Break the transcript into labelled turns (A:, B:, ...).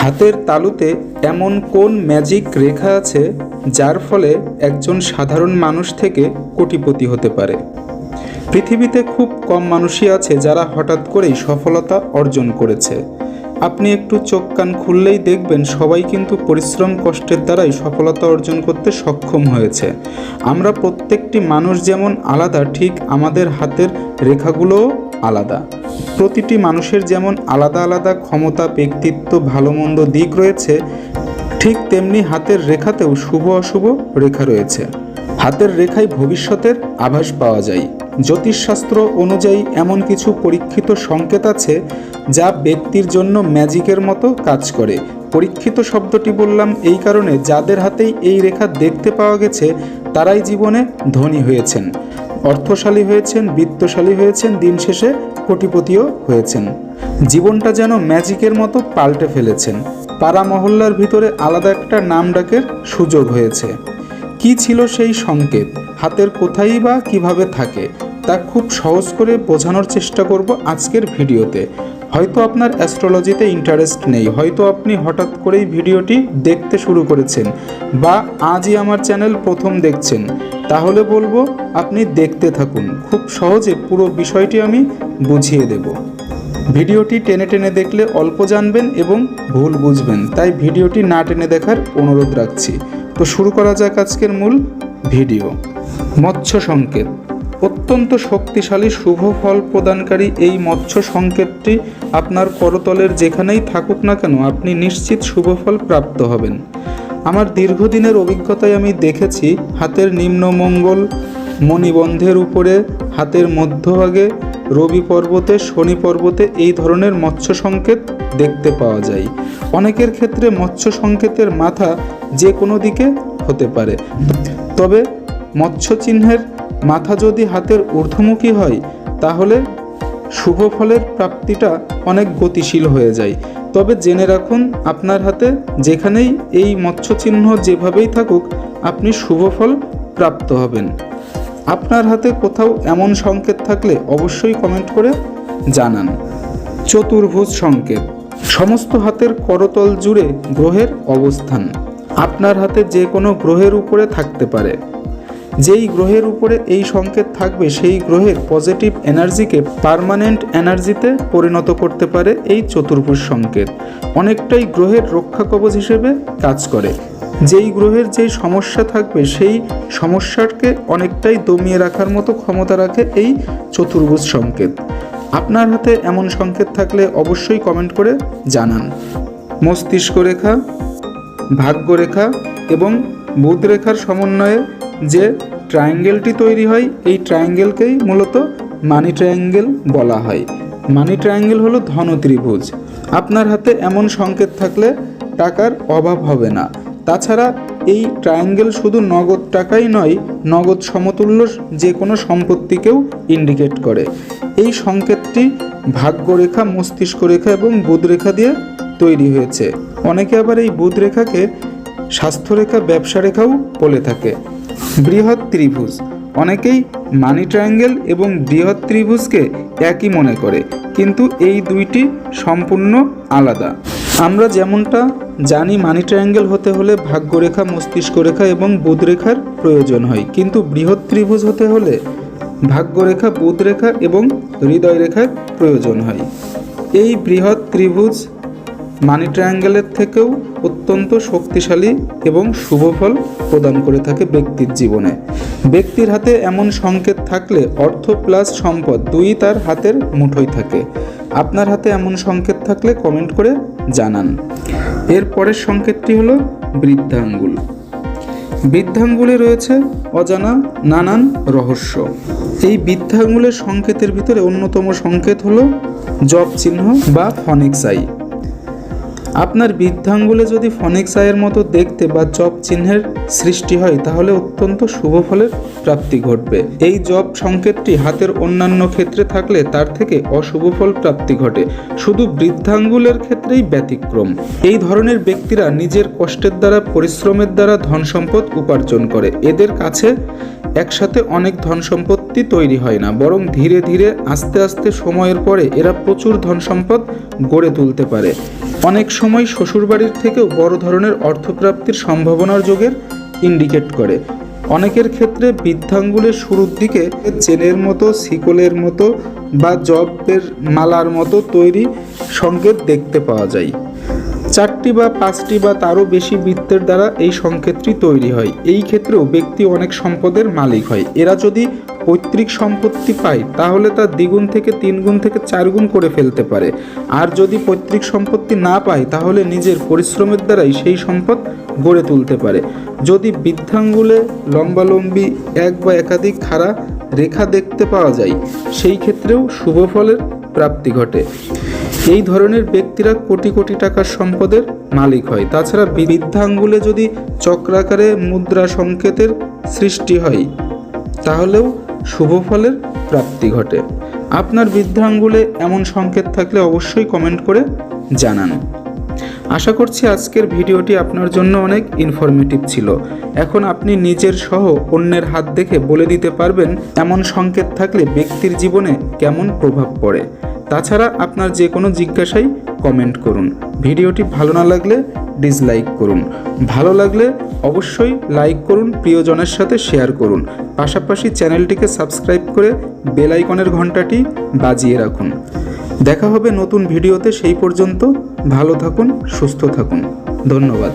A: হাতের তালুতে এমন কোন ম্যাজিক রেখা আছে যার ফলে একজন সাধারণ মানুষ থেকে কোটিপতি হতে পারে? পৃথিবীতে খুব কম মানুষই আছে যারা হঠাৎ করেই সফলতা অর্জন করেছে। আপনি একটু চোখ কান খুললেই দেখবেন সবাই কিন্তু পরিশ্রম কষ্টের দ্বারাই সফলতা অর্জন করতে সক্ষম হয়েছে। আমরা প্রত্যেকটি মানুষ যেমন আলাদা, ঠিক আমাদের হাতের রেখাগুলোও আলাদা। প্রতিটি মানুষের যেমন আলাদা আলাদা ক্ষমতা, ব্যক্তিত্ব ভালো মন্দ দিক রয়েছে, ঠিক তেমনি হাতের রেখাতেও শুভ অশুভ রেখা রয়েছে। হাতের রেখায় ভবিষ্যতের আভাস পাওয়া যায়। জ্যোতিষশাস্ত্র অনুযায়ী এমন কিছু পরীক্ষিত সংকেত আছে, যা ব্যক্তির জন্য ম্যাজিকের মতো কাজ করে। পরীক্ষিত শব্দটি বললাম এই কারণে যাদের হাতেই এই রেখা দেখতে পাওয়া গেছে, তারাই জীবনে ধনী হয়েছেন। অর্থশালী হয়েছেন, বিত্তশালী হয়েছেন, দিন শেষে কোটিপতিও হয়েছেন। জীবনটা যেন ম্যাজিকের মতো পাল্টে ফেলেছেন। পাড়া মহল্লার ভিতরে আলাদা একটা নাম ডাকের সুযোগ হয়েছে। কি ছিল সেই সংকেত? হাতের কোথায় বা কীভাবে থাকে? তা খুব সহজ করে বোঝানোর চেষ্টা করব আজকের ভিডিওতে। হয়তো আপনার অ্যাস্ট্রোলজিতে ইন্টারেস্ট নেই। হয়তো আপনি হঠাৎ করেই ভিডিওটি দেখতে শুরু করেছেন বা আজই আমার চ্যানেল প্রথম দেখছেন। তাহলে বলব আপনি দেখতে থাকুন। খুব সহজে পুরো বিষয়টি আমি বুঝিয়ে দেব। ভিডিওটি টেনে টেনে দেখলে অল্প জানবেন এবং ভুল বুঝবেন, তাই ভিডিওটি না টেনে দেখার অনুরোধ রাখছি। তো শুরু করা যাক আজকের মূল ভিডিও। মৎস্য সংকেত। অত্যন্ত শক্তিশালী, শুভ ফল প্রদানকারী এই মৎস্য সংকেতটি আপনার করতলের যেখানেই থাকুক না কেন, আপনি নিশ্চিত শুভ ফল প্রাপ্ত হবেন। আমার দীর্ঘদিনের অভিজ্ঞতায় আমি দেখেছি হাতের নিম্নমঙ্গল মণিবন্ধের উপরে, হাতের মধ্যভাগে, রবি পর্বতে, শনি পর্বতে এই ধরনের মৎস্য সংকেত দেখতে পাওয়া যায়। অনেকের ক্ষেত্রে মৎস্য সংকেতের মাথা যে কোনো দিকে হতে পারে। তবে মৎস্য চিহ্নের মাথা যদি হাতের ঊর্ধ্বমুখী হয়, তাহলে শুভ ফলের প্রাপ্তিটা অনেক গতিশীল হয়ে যায়। তবে জেনে রাখুন, আপনার হাতে যেখানেই এই মৎস্য চিহ্ন যেভাবেই থাকুক, আপনি শুভ ফল প্রাপ্ত হবেন। আপনার হাতে কোথাও এমন সংকেত থাকলে অবশ্যই কমেন্ট করে জানান। চতুর্ভুজ সংকেত। সমস্ত হাতের করতল জুড়ে গ্রহের অবস্থান। আপনার হাতে যে কোনো গ্রহের উপরে থাকতে পারে। যেই গ্রহের উপরে এই সংকেত থাকবে, সেই গ্রহের পজিটিভ এনার্জিকে পার্মানেন্ট এনার্জিতে পরিণত করতে পারে এই চতুর্ভুজ সংকেত। অনেকটাই গ্রহের রক্ষা কবচ হিসেবে কাজ করে। যেই গ্রহের যেই সমস্যা থাকবে, সেই সমস্যাকে অনেকটাই দমিয়ে রাখার মতো ক্ষমতা রাখে এই চতুর্ভুজ সংকেত। আপনার হাতে এমন সংকেত থাকলে অবশ্যই কমেন্ট করে জানান। মস্তিষ্ক রেখা ভাগ্যরেখা এবং বুধ রেখার সমন্বয়ে যে ট্রায়াঙ্গেলটি তৈরি হয়, এই ট্রায়াঙ্গেলকেই মূলত মানি ট্রায়াঙ্গেল বলা হয়। মানি ট্রায়াঙ্গেল হলো ধন ত্রিভুজ। আপনার হাতে এমন সংকেত থাকলে টাকার অভাব হবে না। তাছাড়া এই ট্রায়াঙ্গেল শুধু নগদ টাকাই নয়, নগদ সমতুল্য যে কোনো সম্পত্তিকেও ইন্ডিকেট করে। এই সংকেতটি ভাগ্যরেখা, মস্তিষ্ক রেখা এবং বুধ রেখা দিয়ে তৈরি হয়েছে। অনেকে আবার এই বুধ রেখাকে স্বাস্থ্যরেখা ব্যবসা রেখাও বলে থাকে। বৃহৎ ত্রিভুজ। অনেকেই মানি ট্রায়াঙ্গেল এবং বৃহৎ ত্রিভুজকে একই মনে করে, কিন্তু এই দুইটি সম্পূর্ণ আলাদা। আমরা যেমনটা জানি মানি ট্রায়াঙ্গেল হতে হলে ভাগ্যরেখা মস্তিষ্ক রেখা এবং বুধ রেখার প্রয়োজন হয়, কিন্তু বৃহৎ ত্রিভুজ হতে হলে ভাগ্যরেখা বুধ রেখা এবং হৃদয় রেখার প্রয়োজন হয়। এই বৃহৎ ত্রিভুজ মানি ট্রায়াঙ্গেলের থেকেও অত্যন্ত শক্তিশালী এবং শুভ ফল প্রদান করে থাকে ব্যক্তির জীবনে। ব্যক্তির হাতে এমন সংকেত থাকলে অর্থ প্লাস সম্পদ দুই তার হাতের মুঠোয় থাকে। আপনার হাতে এমন সংকেত থাকলে কমেন্ট করে জানান। এর পরের সংকেতটি হলো বৃদ্ধাঙ্গুল। বৃদ্ধাঙ্গুলে রয়েছে অজানা নানান রহস্য। এই বৃদ্ধাঙ্গুলের সংকেতের ভিতরে অন্যতম সংকেত হলো জব চিহ্ন বা ফনিক্স আই। আপনার বৃদ্ধাঙ্গুলে যদি ফনিক্স আয়ের মতো দেখতে বা জব চিহ্নের সৃষ্টি হয়, তাহলে অত্যন্ত শুভ ফলের প্রাপ্তি ঘটবে। এই জব সংকেতটি হাতের অন্যান্য ক্ষেত্রে থাকলে তার থেকে অশুভ ফল প্রাপ্তি ঘটে। শুধু বৃদ্ধাঙ্গুলের ক্ষেত্রেই ব্যতিক্রম। এই ধরনের ব্যক্তিরা নিজের কষ্টের দ্বারা, পরিশ্রমের দ্বারা ধন সম্পদ উপার্জন করে। এদের কাছে একসাথে অনেক ধন সম্পত্তি তৈরি হয় না, বরং ধীরে ধীরে আস্তে আস্তে সময়ের পরে এরা প্রচুর ধন সম্পদ গড়ে তুলতে পারে। অনেক সময় শ্বশুরবাড়ির থেকেও বড় ধরনের অর্থপ্রাপ্তির সম্ভাবনার যোগের ইন্ডিকেট করে। অনেকের ক্ষেত্রে বৃদ্ধাঙ্গুলের শুরুর দিকে চেনের মতো, শিকলের মতো বা জবের মালার মতো তৈরি সংকেত দেখতে পাওয়া যায়। চারটি বা পাঁচটি বা তারও বেশি বৃত্তের দ্বারা এই সংকেতটি তৈরি হয়। এই ক্ষেত্রেও ব্যক্তি অনেক সম্পদের মালিক হয়। এরা যদি পৈতৃক সম্পত্তি পায়, তাহলে তা দ্বিগুণ থেকে তিন গুণ থেকে চার গুণ করে ফেলতে পারে। আর যদি পৈতৃক সম্পত্তি না পায়, তাহলে নিজের পরিশ্রমের দ্বারাই সেই সম্পদ গড়ে তুলতে পারে। যদি বৃদ্ধাঙ্গুলে লম্বালম্বি এক বা একাধিক খাড়া রেখা দেখতে পাওয়া যায়, সেই ক্ষেত্রেও শুভ ফলের প্রাপ্তি ঘটে। এই ধরনের ব্যক্তিরা কোটি কোটি টাকার সম্পদের মালিক হয়। তাছাড়া বৃদ্ধাঙ্গুলে যদি চক্রাকারে মুদ্রা সংকেতের সৃষ্টি হয়, তাহলেও শুভ ফলের প্রাপ্তি ঘটে। আপনার বৃদ্ধাঙ্গুলে এমন সংকেত থাকলে অবশ্যই কমেন্ট করে জানান। আশা করছি আজকের ভিডিওটি আপনার জন্য অনেক ইনফরমেটিভ ছিল। এখন আপনি নিজের সহ অন্যের হাত দেখে বলে দিতে পারবেন এমন সংকেত থাকলে ব্যক্তির জীবনে কেমন প্রভাব পড়ে। তাছাড়া আপনার যে কোনো জিজ্ঞাসাই কমেন্ট করুন। ভিডিওটি ভালো না লাগলে ডিসলাইক করুন। ভালো লাগলে অবশ্যই লাইক করুন, প্রিয়জনের সাথে শেয়ার করুন। পাশাপাশি চ্যানেলটিকে সাবস্ক্রাইব করে বেল আইকনের ঘন্টাটি বাজিয়ে রাখুন। দেখা হবে নতুন ভিডিওতে সেই পর্যন্ত। ভালো থাকুন, সুস্থ থাকুন। ধন্যবাদ।